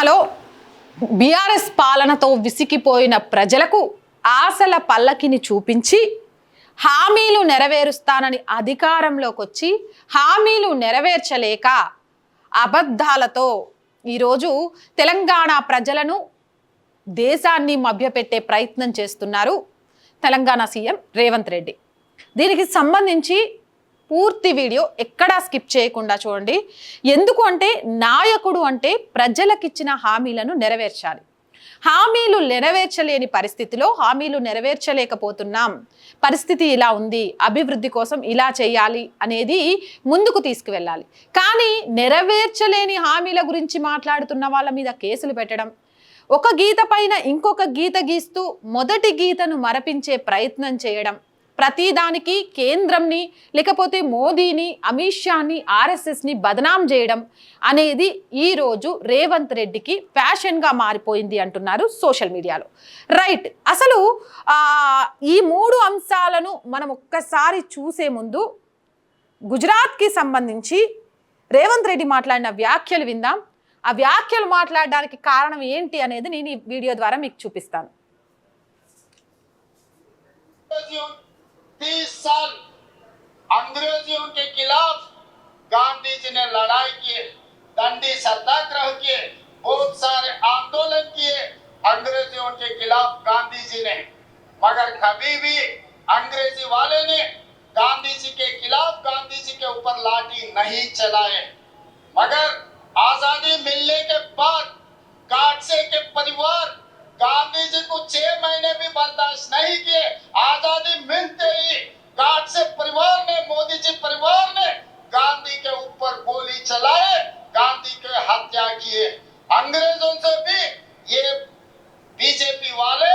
తెలంగాణలో బీఆర్ఎస్ పాలనతో విసిగిపోయిన ప్రజలకు ఆశల పల్లకిని చూపించి హామీలు నెరవేరుస్తానని అధికారంలోకి వచ్చి హామీలు నెరవేర్చలేక అబద్ధాలతో ఈరోజు తెలంగాణ ప్రజలను దేశాన్ని మభ్యపెట్టే ప్రయత్నం చేస్తున్నారు తెలంగాణ సీఎం రేవంత్ రెడ్డి. దీనికి సంబంధించి పూర్తి వీడియో ఎక్కడా స్కిప్ చేయకుండా చూడండి. ఎందుకు అంటే నాయకుడు అంటే ప్రజలకిచ్చిన హామీలను నెరవేర్చాలి. హామీలు నెరవేర్చలేని పరిస్థితిలో హామీలు నెరవేర్చలేకపోతున్నాం. పరిస్థితి ఇలా ఉంది అభివృద్ధి కోసం ఇలా చేయాలి అనేది ముందుకు తీసుకువెళ్ళాలి. కానీ నెరవేర్చలేని హామీల గురించి మాట్లాడుతున్న వాళ్ళ మీద కేసులు పెట్టడం ఒక గీత పైన ఇంకొక గీత గీస్తూ మొదటి గీతను మరపించే ప్రయత్నం చేయడం ప్రతిదానికి కేంద్రంని లేకపోతే మోదీని అమిత్ షాని ఆర్ఎస్ఎస్ని బదనాం చేయడం అనేది ఈరోజు రేవంత్ రెడ్డికి ఫ్యాషన్గా మారిపోయింది అంటున్నారు సోషల్ మీడియాలో. రైట్ అసలు ఈ మూడు అంశాలను మనం ఒక్కసారి చూసే ముందు గుజరాత్కి సంబంధించి రేవంత్ రెడ్డి మాట్లాడిన వ్యాఖ్యలు విందాం. ఆ వ్యాఖ్యలు మాట్లాడడానికి కారణం ఏంటి అనేది నేను ఈ వీడియో ద్వారా మీకు చూపిస్తాను. तीस साल अंग्रेजियों के खिलाफ गांधी जी ने लड़ाई किए, दंडी सत्याग्रह किए, बहुत सारे आंदोलन किए, अंग्रेज़ों के खिलाफ गांधी जी ने। मगर कभी भी अंग्रेज़ी वाले ने गांधी जी के खिलाफ गांधी जी के ऊपर लाठी नहीं चलाए। मगर आज़ादी मिलने के बाद काटसे के परिवार गांधी जी को छह महीने भी बर्दाश्त नहीं किए आजादी मिलते ही गाडसे परिवार ने मोदी जी परिवार ने गांधी के ऊपर गोली चलाए गांधी के हत्या किए अंग्रेजों से भी ये बीजेपी वाले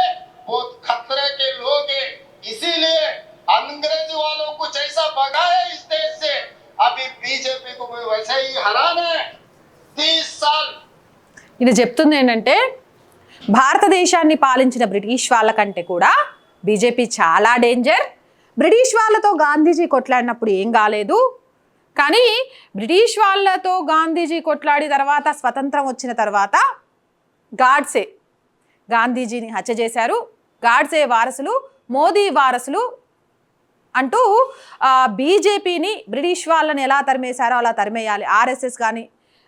बहुत खतरे के लोग हैं इसीलिए अंग्रेजी वालों को जैसा भगाए इस देश से अभी बीजेपी को भी वैसे ही हराना है तीस साल ఇది చెప్తుంది ఏంటంటే భారతదేశాన్ని పాలించిన బ్రిటిష్ వాళ్ళ కంటే కూడా బీజేపీ చాలా డేంజర్. బ్రిటిష్ వాళ్ళతో గాంధీజీ కొట్లాడినప్పుడు ఏం కాలేదు. కానీ బ్రిటిష్ వాళ్ళతో గాంధీజీ కొట్లాడి తర్వాత స్వతంత్రం వచ్చిన తర్వాత గాడ్సే గాంధీజీని హత్య చేశారు. గాడ్సే వారసులు మోదీ వారసులు అంటూ బీజేపీని బ్రిటిష్ వాళ్ళని ఎలా తరిమేశారో అలా తరిమేయాలి. ఆర్ఎస్ఎస్ కానీ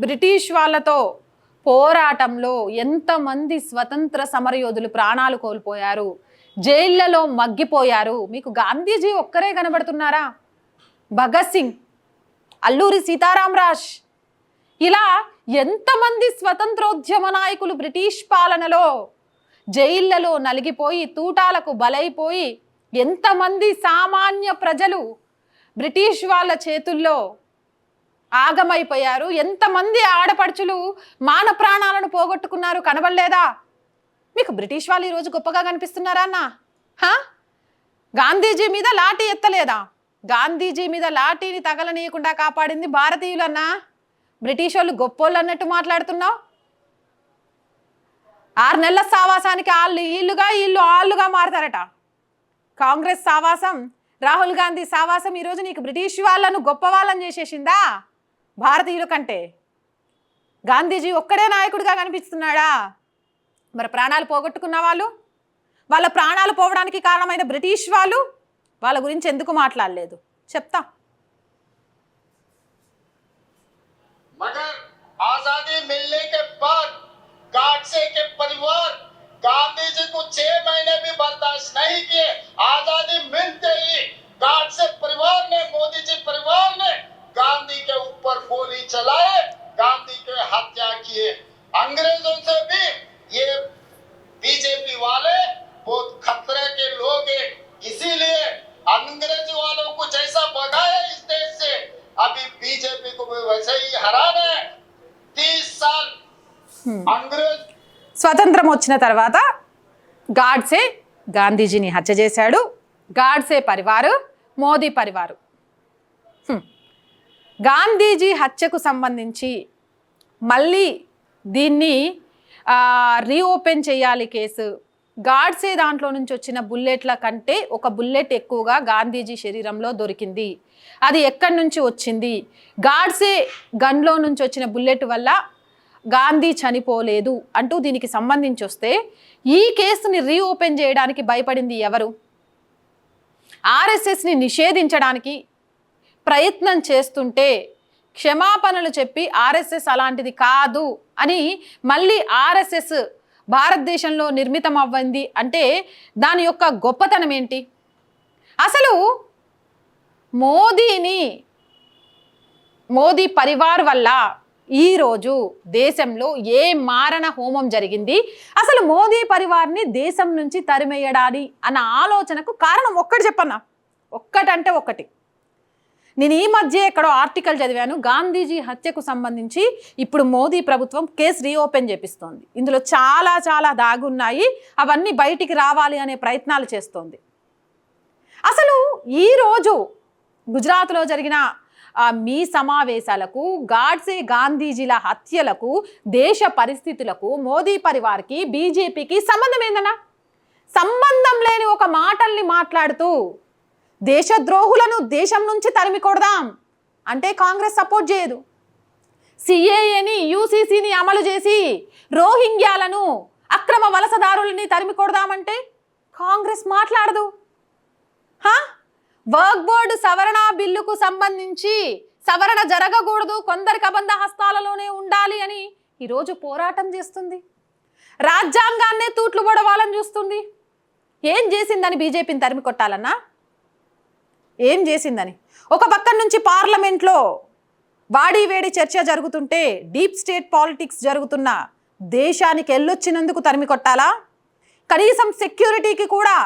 బ్రిటిష్ వాళ్ళతో పోరాటంలో ఎంతమంది స్వతంత్ర సమరయోధులు ప్రాణాలు కోల్పోయారు? జైళ్ళలో మగ్గిపోయారు? మీకు గాంధీజీ ఒక్కరే కనబడుతున్నారా? భగత్ సింగ్ అల్లూరి సీతారామరాజ్ ఇలా ఎంతమంది స్వతంత్రోద్యమ నాయకులు బ్రిటిష్ పాలనలో జైళ్ళలో నలిగిపోయి తూటాలకు బలైపోయి ఎంతమంది సామాన్య ప్రజలు బ్రిటిష్ వాళ్ళ చేతుల్లో ఆగమైపోయారు. ఎంతమంది ఆడపడుచులు మాన ప్రాణాలను పోగొట్టుకున్నారు కనబడలేదా? మీకు బ్రిటిష్ వాళ్ళు ఈరోజు గొప్పగా కనిపిస్తున్నారా అన్న? గాంధీజీ మీద లాఠీ ఎత్తలేదా? గాంధీజీ మీద లాఠీని తగలనీయకుండా కాపాడింది భారతీయులన్నా? బ్రిటిష్ వాళ్ళు గొప్పోళ్ళు అన్నట్టు మాట్లాడుతున్నావు? ఆరు నెలల సావాసానికి వాళ్ళు వీళ్ళుగా వీళ్ళు ఆళ్ళుగా మారతారట. కాంగ్రెస్ సావాసం రాహుల్ గాంధీ సావాసం ఈరోజు నీకు బ్రిటిష్ వాళ్ళను గొప్ప వాళ్ళని చేసేసిందా? భారతీయుల కంటే గాంధీజీ ఒక్కడే నాయకుడిగా కనిపిస్తున్నాడా? మరి ప్రాణాలు పోగొట్టుకున్న వాళ్ళు? వాళ్ళ ప్రాణాలు పోవడానికి కారణమైన బ్రిటిష్ వాళ్ళు? వాళ్ళ గురించి ఎందుకు మాట్లాడలేదు? చెప్తా. మగర్ ఆజాదీ కే వచ్చిన తర్వాత గాడ్సే గాంధీజీని హత్య చేశాడు. గాడ్సే పరివారు మోదీ పరివారు. గాంధీజీ హత్యకు సంబంధించి మళ్ళీ దీన్ని రీఓపెన్ చేయాలి కేసు. గాడ్సే దాంట్లో నుంచి వచ్చిన బుల్లెట్ల కంటే ఒక బుల్లెట్ ఎక్కువగా గాంధీజీ శరీరంలో దొరికింది. అది ఎక్కడి నుంచి వచ్చింది? గాడ్సే గన్లో నుంచి వచ్చిన బుల్లెట్ వల్ల గాంధీ చనిపోలేదు అంటూ దీనికి సంబంధించి వస్తే ఈ కేసుని రీఓపెన్ చేయడానికి భయపడింది ఎవరు? ఆర్ఎస్ఎస్ని నిషేధించడానికి ప్రయత్నం చేస్తుంటే క్షమాపణలు చెప్పి ఆర్ఎస్ఎస్ అలాంటిది కాదు అని మళ్ళీ ఆర్ఎస్ఎస్ భారతదేశంలో నిర్మితం అవ్వంది అంటే దాని యొక్క గొప్పతనం ఏంటి? అసలు మోదీని మోదీ పరివార్ వల్ల ఈరోజు దేశంలో ఏ మారణ హోమం జరిగింది? అసలు మోదీ పరివార్ని దేశం నుంచి తరిమేయడాని అన్న ఆలోచనకు కారణం ఒక్కటి చెప్పన్నా. ఒక్కటంటే ఒక్కటి. నేను ఈ మధ్య ఎక్కడో ఆర్టికల్ చదివాను. గాంధీజీ హత్యకు సంబంధించి ఇప్పుడు మోదీ ప్రభుత్వం కేసు రీఓపెన్ చేపిస్తోంది. ఇందులో చాలా చాలా దాగున్నాయి. అవన్నీ బయటికి రావాలి అనే ప్రయత్నాలు చేస్తోంది. అసలు ఈరోజు గుజరాత్లో జరిగిన మీ సమావేశాలకు గాడ్సే గాంధీజీల హత్యలకు దేశ పరిస్థితులకు మోదీ పరివార్కి బీజేపీకి సంబంధం ఏందన్నా? సంబంధం లేని ఒక మాటల్ని మాట్లాడుతూ దేశద్రోహులను దేశం నుంచి తరిమి కొడదాం అంటే కాంగ్రెస్ సపోర్ట్ చేయదు. సిఏఏని యూసీసీని అమలు చేసి రోహింగ్యాలను అక్రమ వలసదారులని తరిమి కొడదామంటే కాంగ్రెస్ మాట్లాడదు. హా? వర్క్ బోర్డు సవరణ బిల్లుకు సంబంధించి సవరణ జరగకూడదు. కొందరికి అబంధ హస్తాలలోనే ఉండాలి అని ఈరోజు పోరాటం చేస్తుంది. రాజ్యాంగాన్నే తూట్లు పొడవాలని చూస్తుంది. ఏం చేసిందని బీజేపీని తరిమి కొట్టాలన్నా? ఏం చేసిందని? ఒక పక్క నుంచి పార్లమెంట్లో వాడి వేడి చర్చ జరుగుతుంటే డీప్ స్టేట్ పాలిటిక్స్ జరుగుతున్న దేశానికి వెళ్ళొచ్చినందుకు తరిమి కొట్టాలా? కనీసం సెక్యూరిటీకి కూడా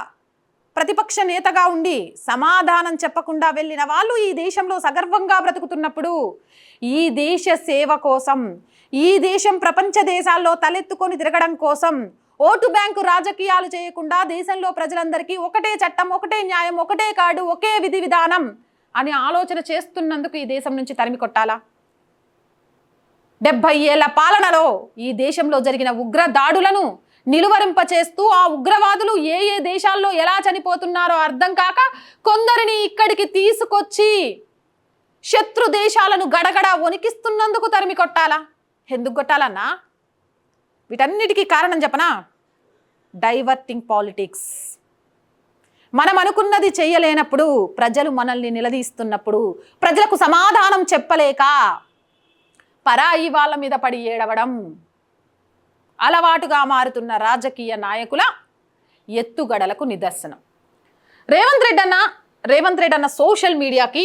ప్రతిపక్ష నేతగా ఉండి సమాధానం చెప్పకుండా వెళ్ళిన వాళ్ళు ఈ దేశంలో సగర్వంగా బ్రతుకుతున్నప్పుడు ఈ దేశ సేవ కోసం ఈ దేశం ప్రపంచ దేశాల్లో తలెత్తుకొని తిరగడం కోసం ఓటు బ్యాంకు రాజకీయాలు చేయకుండా దేశంలో ప్రజలందరికీ ఒకటే చట్టం ఒకటే న్యాయం ఒకటే కార్డు ఒకే విధి విధానం అని ఆలోచన చేస్తున్నందుకు ఈ దేశం నుంచి తరిమి కొట్టాలా? డెబ్బై ఏళ్ళ పాలనలో ఈ దేశంలో జరిగిన ఉగ్ర దాడులను నిలువరింపచేస్తూ ఆ ఉగ్రవాదులు ఏ ఏ దేశాల్లో ఎలా చనిపోతున్నారో అర్థం కాక కొందరిని ఇక్కడికి తీసుకొచ్చి శత్రు దేశాలను గడగడ వణికిస్తున్నందుకు తరిమి కొట్టాలా? ఎందుకు కొట్టాలన్నా? వీటన్నిటికీ కారణం చెప్పనా? Diverting politics. మనం అనుకున్నది చేయలేనప్పుడు ప్రజలు మనల్ని నిలదీస్తున్నప్పుడు ప్రజలకు సమాధానం చెప్పలేక పరాయి వాళ్ళ మీద పడి ఏడవడం. అలవాటుగా మారుతున్న రాజకీయ నాయకుల ఎత్తుగడలకు నిదర్శనం. రేవంత్ రెడ్డి అన్న రేవంత్ రెడ్డి అన్న సోషల్ మీడియాకి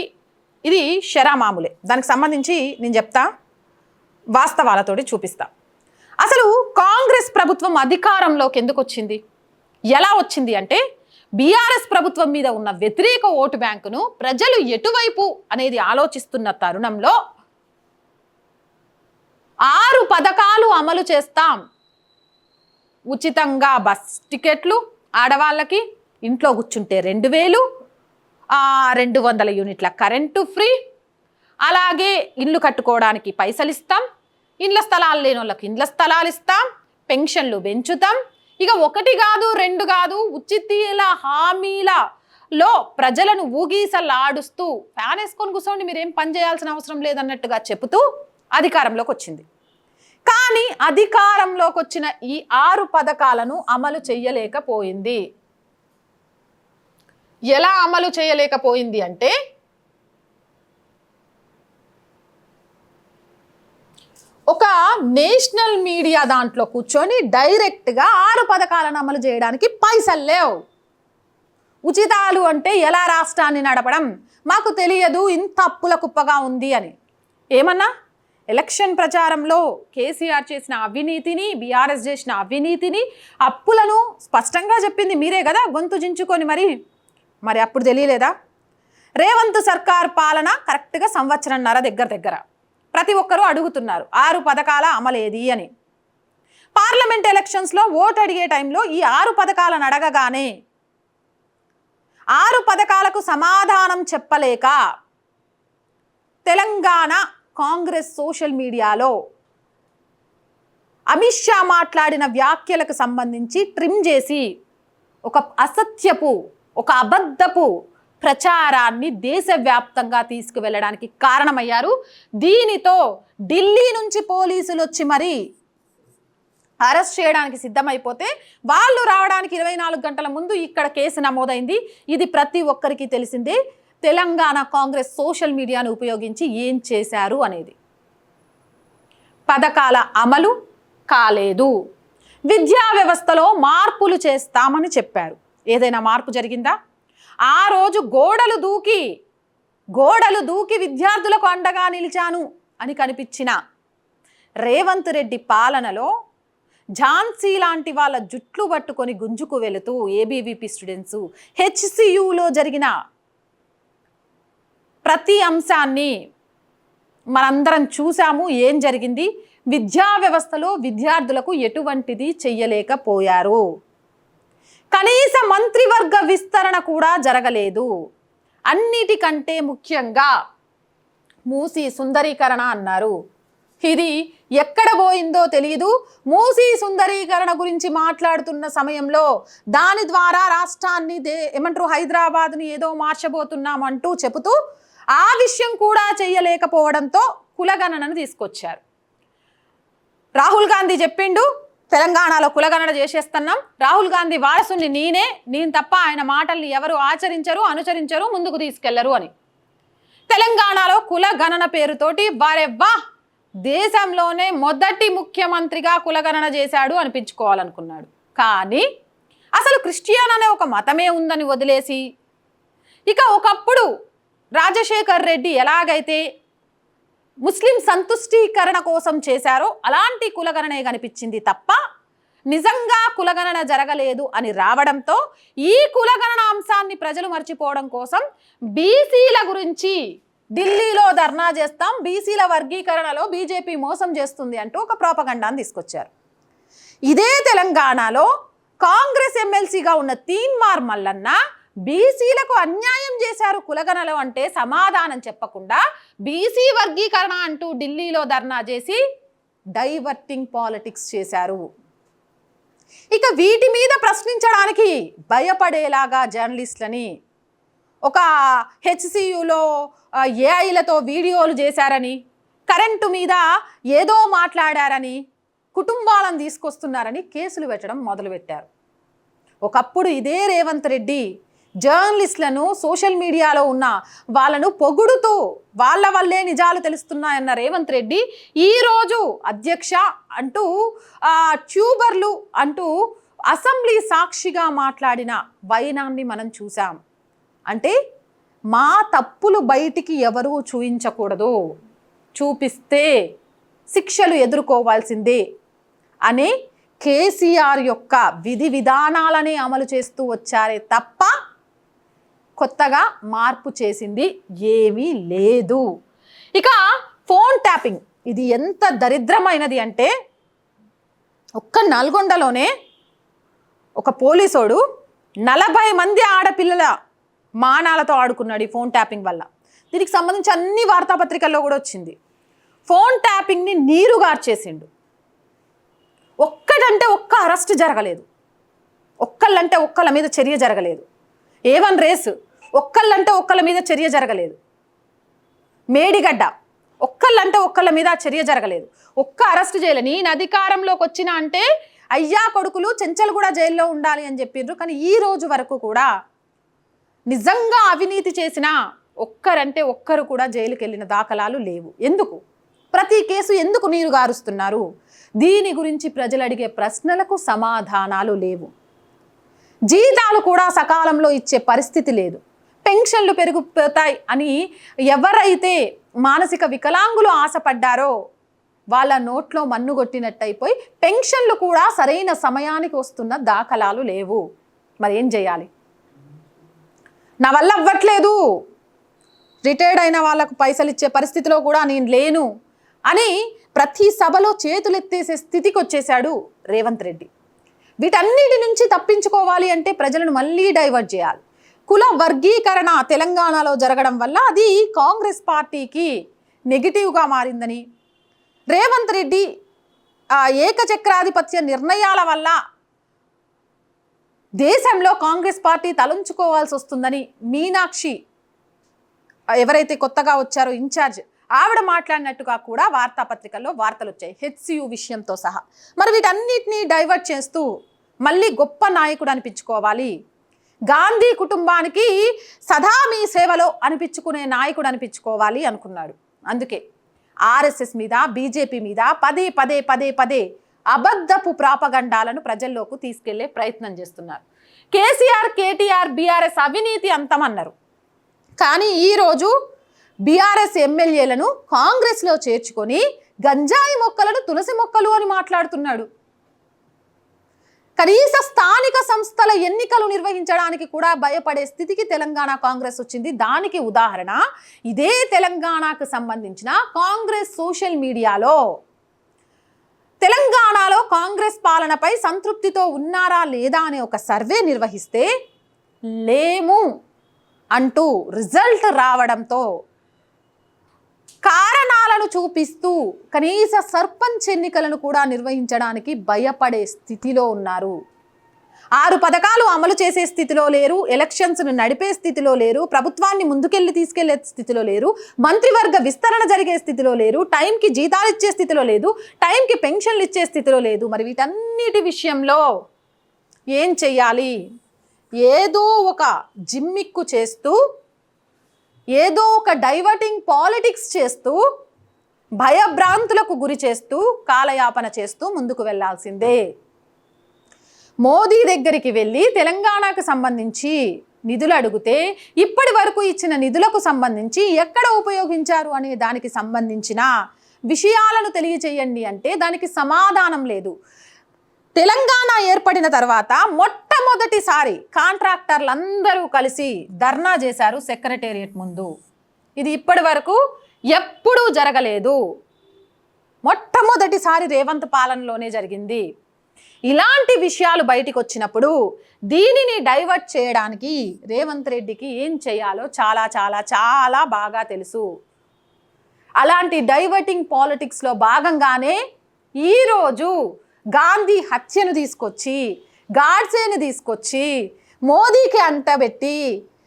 ఇది శరామాములే. దానికి సంబంధించి నేను చెప్తా వాస్తవాలతోటి చూపిస్తా. అసలు కాంగ్రెస్ ప్రభుత్వం అధికారంలోకి ఎందుకు వచ్చింది? ఎలా వచ్చింది అంటే బీఆర్ఎస్ ప్రభుత్వం మీద ఉన్న వ్యతిరేక ఓటు బ్యాంకును ప్రజలు ఎటువైపు అనేది ఆలోచిస్తున్న తరుణంలో ఆరు పథకాలు అమలు చేస్తాం. ఉచితంగా బస్ టికెట్లు ఆడవాళ్ళకి ఇంట్లో కూర్చుంటే రెండు వేలు రెండు వందల యూనిట్ల కరెంటు ఫ్రీ. అలాగే ఇల్లు కట్టుకోవడానికి పైసలు ఇస్తాం. ఇండ్ల స్థలాలు లేని వాళ్ళకి ఇండ్ల స్థలాలు ఇస్తాం. పెన్షన్లు పెంచుతాం. ఇక ఒకటి కాదు రెండు కాదు ఉచితీల హామీలలో ప్రజలను ఊగీసలాడుస్తూ ఫ్యాన్ వేసుకొని కూర్చోండి మీరేం పని చేయాల్సిన అవసరం లేదన్నట్టుగా చెబుతూ అధికారంలోకి వచ్చింది. కానీ అధికారంలోకి వచ్చిన ఈ ఆరు పథకాలను అమలు చేయలేకపోయింది ఎలా అమలు చేయలేకపోయింది అంటే ఒక నేషనల్ మీడియా దాంట్లో కూర్చొని డైరెక్ట్గా ఆరు పథకాలను అమలు చేయడానికి పైసలు లేవు. ఉచితాలు అంటే ఎలా రాష్ట్రాన్ని నడపడం? మాకు తెలియదు ఇంత అప్పుల కుప్పగా ఉంది అని. ఏమన్నా? ఎలక్షన్ ప్రచారంలో కేసీఆర్ చేసిన అవినీతిని బీఆర్ఎస్ చేసిన అవినీతిని అప్పులను స్పష్టంగా చెప్పింది మీరే కదా? గొంతు జించుకొని మరి. మరి అప్పుడు తెలియలేదా? రేవంత్ సర్కార్ పాలన కరెక్ట్గా సంవత్సరంన్నర దగ్గర దగ్గర. ప్రతి ఒక్కరూ అడుగుతున్నారు ఆరు పథకాల అమలేది అని. పార్లమెంట్ ఎలక్షన్స్లో ఓటు అడిగే టైంలో ఈ ఆరు పథకాలను అడగగానే ఆరు పథకాలకు సమాధానం చెప్పలేక తెలంగాణ కాంగ్రెస్ సోషల్ మీడియాలో అమిత్ షా మాట్లాడిన వ్యాఖ్యలకు సంబంధించి ట్రిమ్ చేసి ఒక అసత్యపు ఒక అబద్ధపు ప్రచారాన్ని దేశవ్యాప్తంగా తీసుకువెళ్ళడానికి కారణమయ్యారు. దీనితో ఢిల్లీ నుంచి పోలీసులు వచ్చి మరి అరెస్ట్ చేయడానికి సిద్ధమైపోతే వాళ్ళు రావడానికి ఇరవై నాలుగు గంటల ముందు ఇక్కడ కేసు నమోదైంది. ఇది ప్రతి ఒక్కరికి తెలిసిందే. తెలంగాణ కాంగ్రెస్ సోషల్ మీడియాను ఉపయోగించి ఏం చేశారు అనేది. పథకాల అమలు కాలేదు. విద్యా వ్యవస్థలో మార్పులు చేస్తామని చెప్పారు. ఏదైనా మార్పు జరిగిందా? ఆ రోజు గోడలు దూకి గోడలు దూకి విద్యార్థులకు అండగా నిలిచాను అని కనిపించిన రేవంత్ రెడ్డి పాలనలో ఝాన్సీ లాంటి వాళ్ళ జుట్లు పట్టుకొని గుంజుకు వెళుతూ ఏబీవీపీ స్టూడెంట్స్ హెచ్సియులో జరిగిన ప్రతి అంశాన్ని మనందరం చూసాము ఏం జరిగింది? విద్యా వ్యవస్థలో విద్యార్థులకు ఎటువంటిది చెయ్యలేకపోయారు? కనీస మంత్రివర్గ విస్తరణ కూడా జరగలేదు. అన్నిటికంటే ముఖ్యంగా మూసి సుందరీకరణ అన్నారు. ఇది ఎక్కడ పోయిందో తెలియదు మూసి సుందరీకరణ గురించి మాట్లాడుతున్న సమయంలో దాని ద్వారా రాష్ట్రాన్ని దే ఏమంటారు హైదరాబాద్ని ఏదో మార్చబోతున్నామంటూ చెబుతూ ఆ విషయం కూడా చేయలేకపోవడంతో కులగణనను తీసుకొచ్చారు. రాహుల్ గాంధీ చెప్పిండు తెలంగాణలో కులగణన చేసేస్తున్నాం. రాహుల్ గాంధీ వారసుని నేనే నేను తప్ప ఆయన మాటల్ని ఎవరు ఆచరించరు అనుచరించరు ముందుకు తీసుకెళ్ళరు అని. తెలంగాణలో కుల గణన పేరుతోటి వారెవ్వా దేశంలోనే మొదటి ముఖ్యమంత్రిగా కులగణన చేశాడు అనిపించుకోవాలనుకున్నాడు. కానీ అసలు క్రిస్టియన్ అనే ఒక మతమే ఉందని వదిలేసి ఇక ఒకప్పుడు రాజశేఖర్ రెడ్డి ఎలాగైతే ముస్లిం సంతుష్టీకరణ కోసం చేశారో అలాంటి కులగణనే కనిపించింది తప్ప నిజంగా కులగణన జరగలేదు అని రావడంతో ఈ కులగణన అంశాన్ని ప్రజలు మర్చిపోవడం కోసం బీసీల గురించి ఢిల్లీలో ధర్నా చేస్తాం బీసీల వర్గీకరణలో బీజేపీ మోసం చేస్తుంది అంటూ ఒక ప్రోపగండాన్ని తీసుకొచ్చారు. ఇదే తెలంగాణలో కాంగ్రెస్ ఎమ్మెల్సీగా ఉన్న తీన్మార్ మల్లన్న బీసీలకు అన్యాయం చేశారు కులగణలు అంటే సమాధానం చెప్పకుండా బీసీ వర్గీకరణ అంటూ ఢిల్లీలో ధర్నా చేసి డైవర్టింగ్ పాలిటిక్స్ చేశారు. ఇక వీటి మీద ప్రశ్నించడానికి భయపడేలాగా జర్నలిస్టులని ఒక హెచ్సియులో ఏఐలతో వీడియోలు చేశారని కరెంటు మీద ఏదో మాట్లాడారని కుటుంబాలను తీసుకొస్తున్నారని కేసులు పెట్టడం మొదలుపెట్టారు. ఒకప్పుడు ఇదే రేవంత్ రెడ్డి జర్నలిస్టులను సోషల్ మీడియాలో ఉన్న వాళ్ళను పొగుడుతూ వాళ్ళ వల్లే నిజాలు తెలుస్తున్నాయన్న రేవంత్ రెడ్డి ఈరోజు అధ్యక్ష అంటూ ట్యూబర్లు అంటూ అసెంబ్లీ సాక్షిగా మాట్లాడిన వైనాన్ని మనం చూసాం అంటే మా తప్పులు బయటికి ఎవరూ చూయించకూడదు. చూపిస్తే శిక్షలు ఎదుర్కోవాల్సిందే అనే కేసీఆర్ యొక్క విధి విధానాలనే అమలు చేస్తూ వచ్చారే తప్ప కొత్తగా మార్పు చేసింది ఏమీ లేదు. ఇక ఫోన్ ట్యాపింగ్. ఇది ఎంత దరిద్రమైనది అంటే ఒక్క నల్గొండలోనే ఒక పోలీసోడు నలభై మంది ఆడపిల్లల మానాలతో ఆడుకున్నాడు ఈ ఫోన్ ట్యాపింగ్ వల్ల. దీనికి సంబంధించి అన్ని వార్తాపత్రికల్లో కూడా వచ్చింది. ఫోన్ ట్యాపింగ్ని నీరుగార్చేసిండు ఒక్కడంటే ఒక్క అరెస్ట్ జరగలేదు. ఒక్కళ్ళంటే ఒక్కళ్ళ మీద చర్య జరగలేదు. ఏ వన్ రేసు ఒక్కళ్ళంటే ఒక్కళ్ళ మీద చర్య జరగలేదు. మేడిగడ్డ ఒక్కళ్ళంటే ఒక్కళ్ళ మీద చర్య జరగలేదు. ఒక్క అరెస్ట్ చేయలే. నేను అధికారంలోకి వచ్చిన అంటే అయ్యా కొడుకులు చెంచలు కూడా జైల్లో ఉండాలి అని చెప్పిండ్రు కానీ ఈ రోజు వరకు కూడా నిజంగా అవినీతి చేసిన ఒక్కరంటే ఒక్కరు కూడా జైలుకి వెళ్ళిన దాఖలాలు లేవు. ఎందుకు? ప్రతి కేసు ఎందుకు నీరు గారుస్తున్నారు? దీని గురించి ప్రజలు అడిగే ప్రశ్నలకు సమాధానాలు లేవు. జీతాలు కూడా సకాలంలో ఇచ్చే పరిస్థితి లేదు. పెన్షన్లు పెరిగిపోతాయి అని ఎవరైతే మానసిక వికలాంగులు ఆశపడ్డారో వాళ్ళ నోట్లో మన్ను కొట్టినట్టయిపోయి పెన్షన్లు కూడా సరైన సమయానికి వస్తున్న దాఖలాలు లేవు. మరి ఏం చేయాలి? నా వల్ల అవ్వట్లేదు. రిటైర్డ్ అయిన వాళ్ళకు పైసలు ఇచ్చే పరిస్థితిలో కూడా నేను లేను అని ప్రతి సభలో చేతులెత్తేసే స్థితికి వచ్చేశాడు రేవంత్ రెడ్డి. వీటన్నిటి నుంచి తప్పించుకోవాలి అంటే ప్రజలను మళ్ళీ డైవర్ట్ చేయాలి. కుల వర్గీకరణ తెలంగాణలో జరగడం వల్ల అది కాంగ్రెస్ పార్టీకి నెగిటివ్గా మారిందని. రేవంత్ రెడ్డి ఏకచక్రాధిపత్య నిర్ణయాల వల్ల దేశంలో కాంగ్రెస్ పార్టీ తలంచుకోవాల్సి వస్తుందని మీనాక్షి ఎవరైతే కొత్తగా వచ్చారో ఇన్ఛార్జ్ ఆవిడ మాట్లాడినట్టుగా కూడా వార్తాపత్రికల్లో వార్తలు వచ్చాయి హెచ్సియు విషయంతో సహా. మరి వీటన్నిటిని డైవర్ట్ చేస్తూ మళ్ళీ గొప్ప నాయకుడు అనిపించుకోవాలి. గాంధీ కుటుంబానికి సదా మీ సేవలో అనిపించుకునే నాయకుడు అనిపించుకోవాలి అనుకున్నాడు. అందుకే ఆర్ఎస్ఎస్ మీద బీజేపీ మీద పదే పదే పదే పదే అబద్ధపు ప్రాపగండాలను ప్రజల్లోకి తీసుకెళ్ళే ప్రయత్నం చేస్తున్నారు. కేసీఆర్ కేటీఆర్ బీఆర్ఎస్ అవినీతి అంతమన్నారు. కానీ ఈరోజు బీఆర్ఎస్ ఎమ్మెల్యేలను కాంగ్రెస్లో చేర్చుకొని గంజాయి మొక్కలను తులసి మొక్కలు అని మాట్లాడుతున్నాడు. కనీస స్థానిక సంస్థల ఎన్నికలు నిర్వహించడానికి కూడా భయపడే స్థితికి తెలంగాణ కాంగ్రెస్ వచ్చింది. దానికి ఉదాహరణ ఇదే తెలంగాణకు సంబంధించిన కాంగ్రెస్ సోషల్ మీడియాలో. తెలంగాణలో కాంగ్రెస్ పాలనపై సంతృప్తితో ఉన్నారా లేదా అనే ఒక సర్వే నిర్వహిస్తే లేము అంటూ రిజల్ట్ రావడంతో కారణాలను చూపిస్తూ కనీస సర్పంచ్ ఎన్నికలను కూడా నిర్వహించడానికి భయపడే స్థితిలో ఉన్నారు. ఆరు పథకాలు అమలు చేసే స్థితిలో లేరు ఎలక్షన్స్ను నడిపే స్థితిలో లేరు ప్రభుత్వాన్ని ముందుకెళ్ళి తీసుకెళ్ళే స్థితిలో లేరు మంత్రివర్గ విస్తరణ జరిగే స్థితిలో లేరు టైంకి జీతాలు ఇచ్చే స్థితిలో లేదు టైంకి పెన్షన్లు ఇచ్చే స్థితిలో లేదు. మరి వీటన్నిటి విషయంలో ఏం చెయ్యాలి? ఏదో ఒక జిమ్మిక్కు చేస్తూ ఏదో ఒక డైవర్టింగ్ పాలిటిక్స్ చేస్తూ భయభ్రాంతులకు గురి చేస్తూ కాలయాపన చేస్తూ ముందుకు వెళ్ళాల్సిందే మోదీ దగ్గరికి వెళ్ళి తెలంగాణకు సంబంధించి నిధులు అడిగితే ఇప్పటి వరకు ఇచ్చిన నిధులకు సంబంధించి ఎక్కడ ఉపయోగించారు అనే దానికి సంబంధించిన విషయాలను తెలియచేయండి అంటే దానికి సమాధానం లేదు. తెలంగాణ ఏర్పడిన తర్వాత మొట్టమొదటిసారి కాంట్రాక్టర్లందరూ కలిసి ధర్నా చేశారు సెక్రటేరియట్ ముందు. ఇది ఇప్పటి వరకు ఎప్పుడూ జరగలేదు. మొట్టమొదటిసారి రేవంత్ పాలనలోనే జరిగింది. ఇలాంటి విషయాలు బయటికి వచ్చినప్పుడు దీనిని డైవర్ట్ చేయడానికి రేవంత్ రెడ్డికి ఏం చేయాలో చాలా చాలా చాలా బాగా తెలుసు. అలాంటి డైవర్టింగ్ పాలిటిక్స్లో భాగంగానే ఈరోజు గాంధీ హత్యను తీసుకొచ్చి గాడ్సేని తీసుకొచ్చి మోదీకి అంటబెట్టి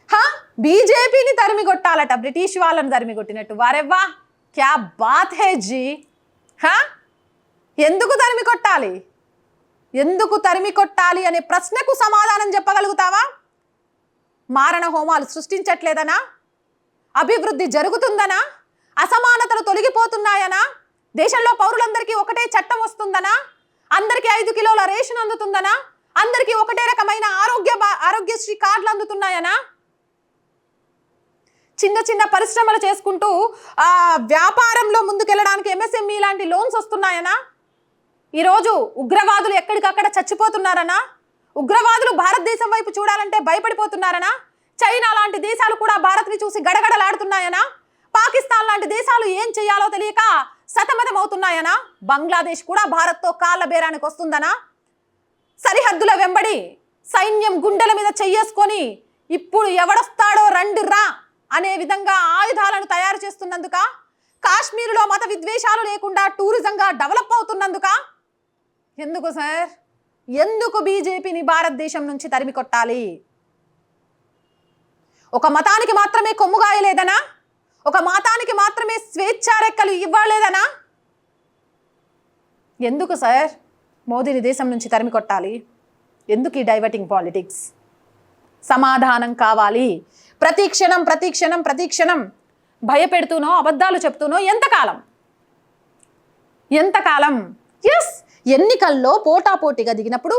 హా? బీజేపీని తరిమి కొట్టాలట బ్రిటిష్ వాళ్ళని తరిమి కొట్టినట్టు వారెవ్వా? క్యా బాత్ హే జీ? హా? ఎందుకు తరిమి కొట్టాలి ఎందుకు తరిమి కొట్టాలి అనే ప్రశ్నకు సమాధానం చెప్పగలుగుతావా? మారణ హోమాలు సృష్టించట్లేదనా? అభివృద్ధి జరుగుతుందనా? అసమానతలు తొలగిపోతున్నాయనా? దేశంలో పౌరులందరికీ ఒకటే చట్టం వస్తుందనా? అందరికీ ఐదు కిలోల రేషన్ అందుతుందనా? అందరికీ ఒకటే రకమైన ఆరోగ్య ఆరోగ్యశ్రీ కార్డులు అందుతున్నాయనా? చిన్న చిన్న పరిశ్రమలు చేసుకుంటూ ఆ వ్యాపారంలో ముందుకెళ్ళడానికి ఎంఎస్ఎంఈ లాంటి లోన్స్ వస్తున్నాయనా? ఈరోజు ఉగ్రవాదులు ఎక్కడికక్కడ చచ్చిపోతున్నారనా? ఉగ్రవాదులు భారతదేశం వైపు చూడాలంటే భయపడిపోతున్నారనా? చైనా లాంటి దేశాలు కూడా భారత్ని చూసి గడగడలాడుతున్నాయనా? పాకిస్తాన్ లాంటి దేశాలు ఏం చేయాలో తెలియక సతమతం అవుతున్నాయనా బంగ్లాదేశ్ కూడా భారత్తో కాళ్ళ బేరానికి వస్తుందనా? సరిహద్దుల వెంబడి సైన్యం గుండెల మీద చెయ్యేసుకొని ఇప్పుడు ఎవడొస్తాడో రండి రా అనే విధంగా ఆయుధాలను తయారు చేస్తున్నందుక కాశ్మీరులో మత విద్వేషాలు లేకుండా టూరిజంగా డెవలప్ అవుతున్నందుక ఎందుకు సార్? ఎందుకు బీజేపీని భారతదేశం నుంచి తరిమి కొట్టాలి ఒక మతానికి మాత్రమే కొమ్ముగాయలేదనా? ఒక మతానికి మాత్రమే స్వేచ్ఛారెక్కలు ఇవ్వలేదనా? ఎందుకు సార్? మోదీని దేశం నుంచి తరిమి కొట్టాలి. ఎందుకు ఈ డైవర్టింగ్ పాలిటిక్స్? సమాధానం కావాలి. ప్రతి క్షణం ప్రతి క్షణం ప్రతి క్షణం భయపెడుతూనో అబద్ధాలు చెప్తూనో ఎంతకాలం? ఎంతకాలం? ఎస్ ఎన్నికల్లో పోటాపోటీగా దిగినప్పుడు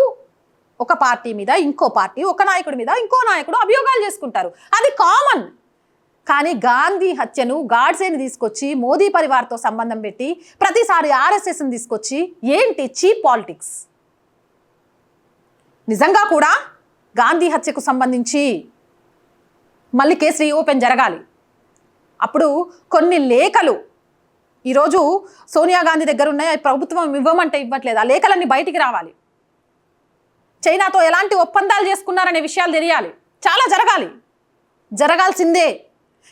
ఒక పార్టీ మీద ఇంకో పార్టీ ఒక నాయకుడి మీద ఇంకో నాయకుడు అభియోగాలు చేసుకుంటారు. అది కామన్ కానీ గాంధీ హత్యను గాడ్సేని తీసుకొచ్చి మోదీ పరివార్తో సంబంధం పెట్టి ప్రతిసారి ఆర్ఎస్ఎస్ని తీసుకొచ్చి ఏంటి చీప్ పాలిటిక్స్? నిజంగా కూడా గాంధీ హత్యకు సంబంధించి మళ్ళీ కేసు రీఓపెన్ జరగాలి. అప్పుడు కొన్ని లేఖలు ఈరోజు సోనియా గాంధీ దగ్గర ఉన్నాయి ప్రభుత్వం ఇవ్వమంటే ఇవ్వట్లేదు. ఆ లేఖలన్నీ బయటికి రావాలి. చైనాతో ఎలాంటి ఒప్పందాలు చేసుకున్నారనే విషయాలు తెలియాలి. చాలా జరగాలి. జరగాల్సిందే.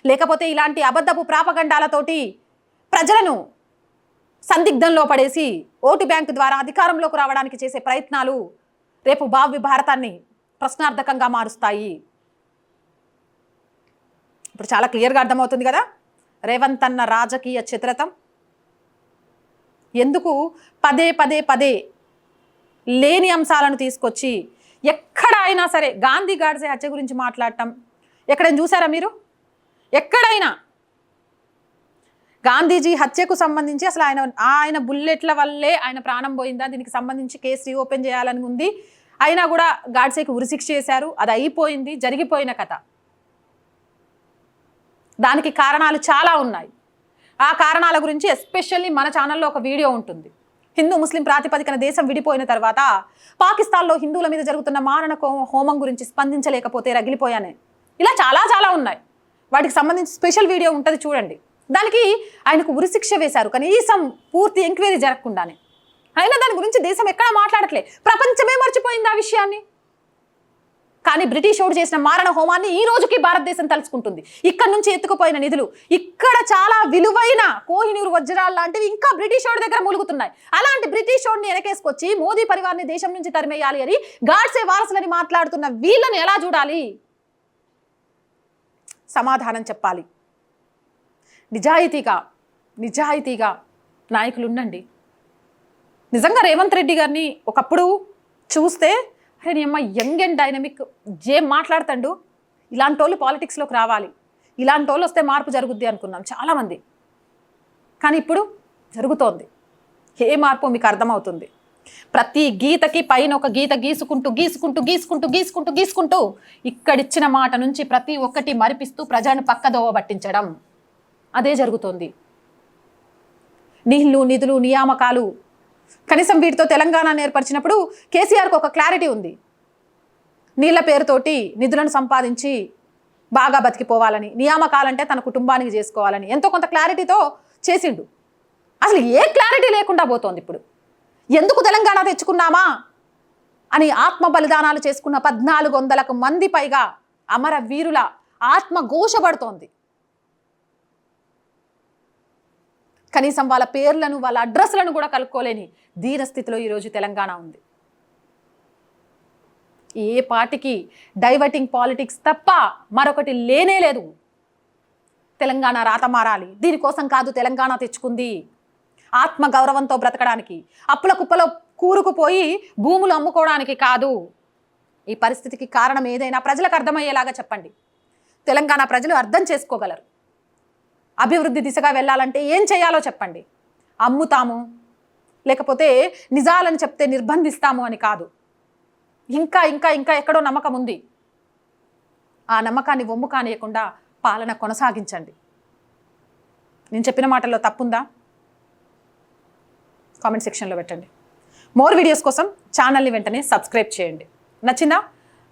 లేకపోతే ఇలాంటి అబద్ధపు ప్రాపగండాలతోటి ప్రజలను సందిగ్ధంలో పడేసి ఓటు బ్యాంకు ద్వారా అధికారంలోకి రావడానికి చేసే ప్రయత్నాలు రేపు భావి భారతాన్ని ప్రశ్నార్థకంగా మారుస్తాయి. ఇప్పుడు చాలా క్లియర్గా అర్థమవుతుంది కదా? రేవంత్ అన్న రాజకీయ చిత్రతం. ఎందుకు? పదే పదే పదే లేని అంశాలను తీసుకొచ్చి ఎక్కడ అయినా సరే గాంధీ గాడ్సే హత్య గురించి మాట్లాడటం. ఎక్కడైనా చూసారా మీరు? ఎక్కడైనా. గాంధీజీ హత్యకు సంబంధించి అసలు ఆయన ఆయన బుల్లెట్ల వల్లే ఆయన ప్రాణం పోయిందా? దీనికి సంబంధించి కేసు రీఓపెన్ చేయాలని ఉంది. అయినా కూడా గాడ్సేకి ఉరిశిక్ష చేశారు. అది అయిపోయింది. జరిగిపోయిన కథ. దానికి కారణాలు చాలా ఉన్నాయి. ఆ కారణాల గురించి ఎస్పెషల్లీ మన ఛానల్లో ఒక వీడియో ఉంటుంది. హిందూ ముస్లిం ప్రాతిపదికన దేశం విడిపోయిన తర్వాత పాకిస్తాన్లో హిందువుల మీద జరుగుతున్న మారణ హోమం గురించి స్పందించలేకపోతే రగిలిపోయానే. ఇలా చాలా చాలా ఉన్నాయి. వాటికి సంబంధించి స్పెషల్ వీడియో ఉంటుంది చూడండి. దానికి ఆయనకు ఉరిశిక్ష వేశారు. కనీసం పూర్తి ఎంక్వైరీ జరగకుండానే. అయినా దాని గురించి దేశం ఎక్కడా మాట్లాడట్లే. ప్రపంచమే మర్చిపోయింది ఆ విషయాన్ని. కానీ బ్రిటిష్ వాడు చేసిన మారణ హోమాన్ని ఈ రోజుకి భారతదేశం తలుచుకుంటుంది. ఇక్కడ నుంచి ఎత్తుకుపోయిన నిధులు ఇక్కడ చాలా విలువైన కోహినూరు వజ్రాలు లాంటివి ఇంకా బ్రిటిష్ వాడి దగ్గర మూలుగుతున్నాయి. అలాంటి బ్రిటిష్ వాడిని వెనకేసుకొచ్చి మోదీ పరివార్ని దేశం నుంచి తరిమేయాలి అని గాడ్సే వారసులని మాట్లాడుతున్న వీళ్ళని ఎలా చూడాలి? సమాధానం చెప్పాలి. నిజాయితీగా నిజాయితీగా నాయకులు ఉండండి నిజంగా రేవంత్ రెడ్డి గారిని ఒకప్పుడు చూస్తే అరే నీ అమ్మ యంగ్ అండ్ డైనమిక్ ఏం మాట్లాడతాడు ఇలాంటి వాళ్ళు పాలిటిక్స్లోకి రావాలి. ఇలాంటి వాళ్ళు వస్తే మార్పు జరుగుద్ది అనుకున్నాం చాలామంది. కానీ ఇప్పుడు జరుగుతోంది. ఏ మార్పు మీకు అర్థమవుతుంది? ప్రతి గీతకి పైన ఒక గీత గీసుకుంటూ గీసుకుంటూ గీసుకుంటూ గీసుకుంటూ గీసుకుంటూ ఇక్కడిచ్చిన మాట నుంచి ప్రతి ఒక్కటి మరిపిస్తూ ప్రజలను పక్కదోవ పట్టించడం. అదే జరుగుతోంది. నీళ్ళు నిధులు నియామకాలు. కనీసం వీటితో తెలంగాణ ఏర్పరిచినప్పుడు కేసీఆర్కి ఒక క్లారిటీ ఉంది. నీళ్ళ పేరుతోటి నిధులను సంపాదించి బాగా బతికిపోవాలని నియామకాలంటే తన కుటుంబానికి చేసుకోవాలని ఎంతో కొంత క్లారిటీతో చేసిండు. అసలు ఏ క్లారిటీ లేకుండా పోతోంది ఇప్పుడు. ఎందుకు తెలంగాణ తెచ్చుకున్నామా? అని ఆత్మ బలిదానాలు చేసుకున్న పద్నాలుగు వందలకు మంది పైగా అమర వీరుల ఆత్మ ఘోషపడుతోంది. కనీసం వాళ్ళ పేర్లను వాళ్ళ అడ్రస్లను కూడా కలుపుకోలేని ధీరస్థితిలో ఈరోజు తెలంగాణ ఉంది. ఏ పార్టీకి డైవర్టింగ్ పాలిటిక్స్ తప్ప మరొకటి లేనే లేదు. తెలంగాణ రాత మారాలి. దీనికోసం కాదు తెలంగాణ తెచ్చుకుంది. ఆత్మ గౌరవంతో బ్రతకడానికి అప్పుల కుప్పలో కూరుకుపోయి భూములు అమ్ముకోవడానికి కాదు. ఈ పరిస్థితికి కారణం ఏదైనా ప్రజలకు అర్థమయ్యేలాగా చెప్పండి. తెలంగాణ ప్రజలు అర్థం చేసుకోగలరు. అభివృద్ధి దిశగా వెళ్ళాలంటే ఏం చేయాలో చెప్పండి. అమ్ముతాము లేకపోతే నిజాలని చెప్తే నిర్బంధిస్తాము అని కాదు. ఇంకా ఇంకా ఇంకా ఎక్కడో నమ్మకం ఉంది. ఆ నమ్మకాన్ని వమ్ము కానియకుండా పాలన కొనసాగించండి. నేను చెప్పిన మాటల్లో తప్పుందా? కామెంట్ సెక్షన్లో పెట్టండి. మోర్ వీడియోస్ కోసం ఛానల్ని వెంటనే సబ్స్క్రైబ్ చేయండి. నచ్చిందా?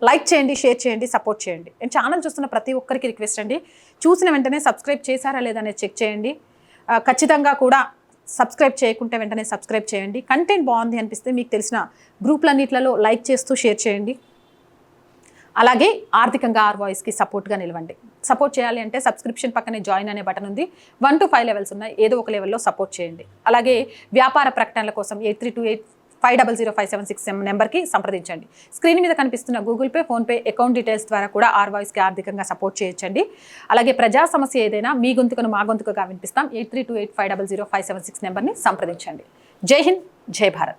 లైక్ చేయండి షేర్ చేయండి సపోర్ట్ చేయండి. నేను ఛానల్ చూస్తున్న ప్రతి ఒక్కరికి రిక్వెస్ట్ అండి చూసిన వెంటనే సబ్స్క్రైబ్ చేశారా లేదా అనేది చెక్ చేయండి. ఖచ్చితంగా కూడా సబ్స్క్రైబ్ చేయకుంటే వెంటనే సబ్స్క్రైబ్ చేయండి. కంటెంట్ బాగుంది అనిపిస్తే మీకు తెలిసిన గ్రూప్లన్నిట్లలో లైక్ చేస్తూ షేర్ చేయండి. అలాగే ఆర్థికంగా ఆర్ వాయిస్కి సపోర్ట్గా నిలవండి. సపోర్ట్ చేయాలి అంటే సబ్స్క్రిప్షన్ పక్కనే జాయిన్ అనే బటన్ ఉంది. వన్ టు ఫైవ్ లెవెల్స్ ఉన్నాయి. ఏదో ఒక లెవెల్లో సపోర్ట్ చేయండి. అలాగే వ్యాపార ప్రకటనల కోసం eight three two eight five double zero five seven six నెంబర్కి సంప్రదించండి. స్క్రీన్ మీద కనిపిస్తున్న Google Pay PhonePe account details ద్వారా కూడా ఆర్ వాయిస్కి ఆర్థికంగా సపోర్ట్ చేయొచ్చండి. అలాగే ప్రజా సమస్య ఏదైనా మీ గొంతుకను మా గొంతుకగా వినిపిస్తాం. Eight three two eight five double zero five seven six నెంబర్ని సంప్రదించండి. జై హింద్ జై భారత్.